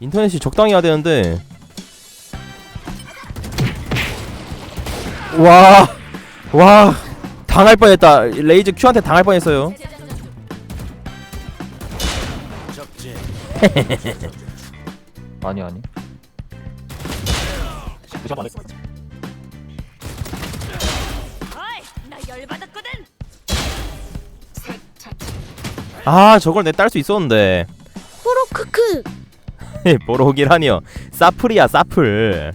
인터넷이 적당히 해야 되는데 와, 와 당할 뻔했다 레이즈 Q한테 당할 뻔했어요 아니 아니. 아 저걸 내 딸 수 있었는데 호로크크. 보로기라니요. 사플이야 사플.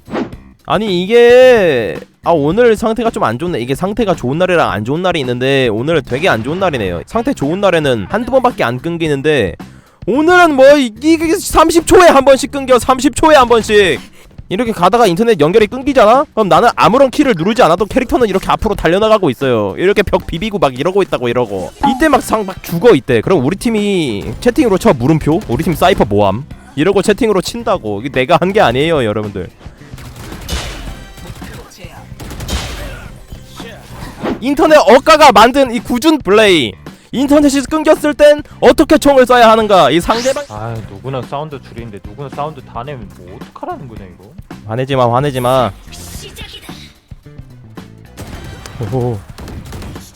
아니 이게 아 오늘 상태가 좀 안 좋네. 이게 상태가 좋은 날이랑 안 좋은 날이 있는데 오늘 되게 안 좋은 날이네요. 상태 좋은 날에는 한두 번밖에 안 끊기는데 오늘은 뭐 이- 이게 30초에 한 번씩 끊겨. 30초에 한 번씩. 이렇게 가다가 인터넷 연결이 끊기잖아? 그럼 나는 아무런 키를 누르지 않아도 캐릭터는 이렇게 앞으로 달려나가고 있어요. 이렇게 벽 비비고 막 이러고 있다고 이러고. 이때 막 상 막 죽어 이때. 그럼 우리 팀이 채팅으로 쳐 물음표? 우리 팀 사이퍼 모함 이러고 채팅으로 친다고. 이게 내가 한 게 아니에요 여러분들. 인터넷 억가가 만든 이 꾸준 플레이. 인터넷이 끊겼을 땐 어떻게 총을 쏴야 하는가? 이 상대방 아 누구나 사운드 줄이는데 누구나 사운드 다 내면 뭐 어떡하라는 거냐 이거? 화내지마 화내지마. 오호.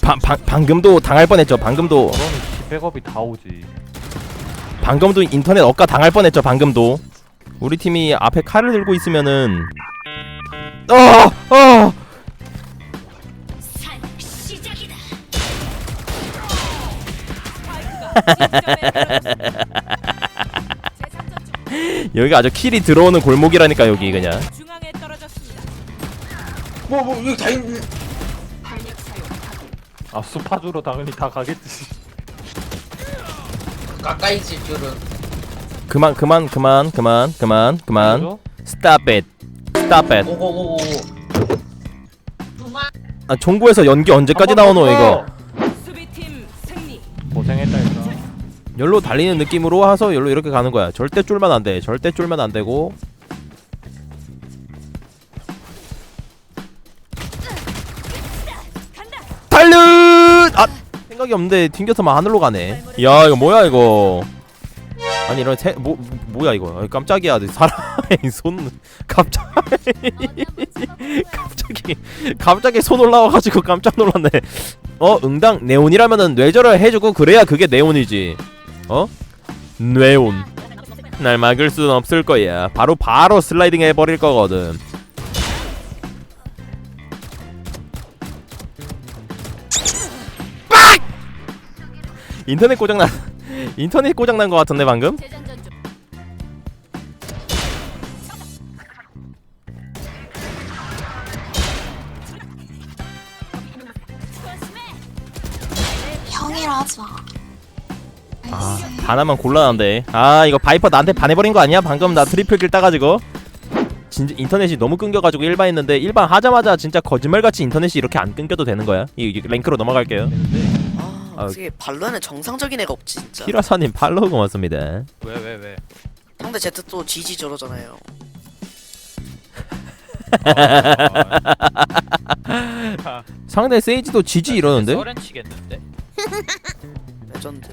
방, 방, 방금도 당할 뻔했죠 방금도. 그러면 지 백업이 다 오지 방금도 인터넷 억가 당할 뻔했죠 방금도 우리 팀이 앞에 칼을 들고 있으면은 어! 어! 여기가 아주 킬이 들어오는 골목이라니까 여기 그냥 중앙에 떨어졌습니다. 뭐뭐 여기 다 있는 아 수파주로 당연히 다 가겠지 가까이 질 줄은. 그만 그만 그만 그만 그만 그만. 그죠? Stop it. Stop it. 오고고고. 아 종구에서 연기 언제까지 나오노 이거? 수비팀 승리. 고생했다 했다 열로 달리는 느낌으로 와서 열로 이렇게 가는 거야. 절대 쫄면 안돼. 절대 쫄면 안 되고. 달려! 아 생각이 없는데 튕겨서만 하늘로 가네. 야 이거 뭐야 이거? 아니 이런 새, 뭐, 뭐 뭐야 이거? 깜짝이야 사람의 손 갑자기. 갑자기 갑자기 손 올라와가지고 깜짝 놀랐네. 어 응당 네온이라면은 뇌절을 해주고 그래야 그게 네온이지. 어? 뇌온. 날 막을 수는 없을 거야. 바로 바로 슬라이딩 해버릴 거거든 인터넷 고장난 인터넷 고장난 거 같은데 방금. 형이라 하지 마. 아 반하면 곤란한데. 아 이거 바이퍼 나한테 반해버린 거 아니야? 방금 나 트리플 킬 따가지고. 진짜 인터넷이 너무 끊겨가지고 일반 했는데 일반 하자마자 진짜 거짓말같이 인터넷이 이렇게 안 끊겨도 되는 거야? 이, 이 랭크로 넘어갈게요 아, 아, 어떻게 발로는 정상적인 애가 없지 진짜. 히라사님 팔로우 고맙습니다 왜 왜 왜? 상대 제트 또 지지 저러잖아요. 상대 세이지도 지지 이러는데 썰렌 치겠는데? 레전드.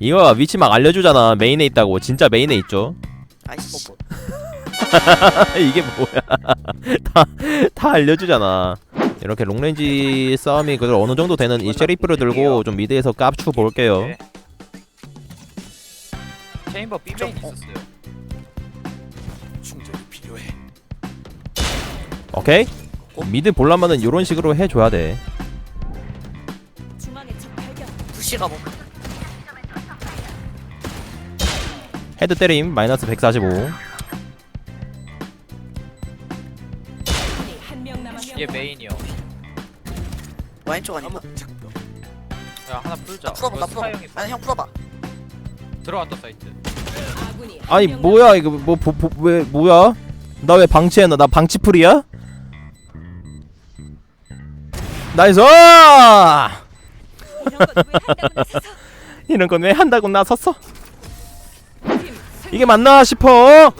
이거 위치 막 알려주잖아 메인에 있다고 진짜 메인에 있죠 아이씨. 이게 뭐야 다, 다 알려주잖아 이렇게 롱레인지 싸움이 그래도 어느 정도 되는 이 쉐리프를 들고 좀 미드에서 깝추 볼게요. 체인버 B메인 있었어요. 오케이. 미드 볼라면은 요런 식으로 해줘야 돼. 뭐. 헤드 때림 마이너스 145 얘 메인이요 와인 쪽 아닌가? 야 하나 풀자 나 풀어봐, 나 풀어봐. 형이 아니 형 풀어봐. 들어왔다 사이트 아군이 한 아니 명 뭐야 이거 뭐뭐왜 뭐야 나 왜 방치했나 나 방치풀이야? 나이스 남았- 이런 건왜 한다고 나서서 이런 건 왜 한다고 나섰어 팀 승리. 이게 맞나 싶어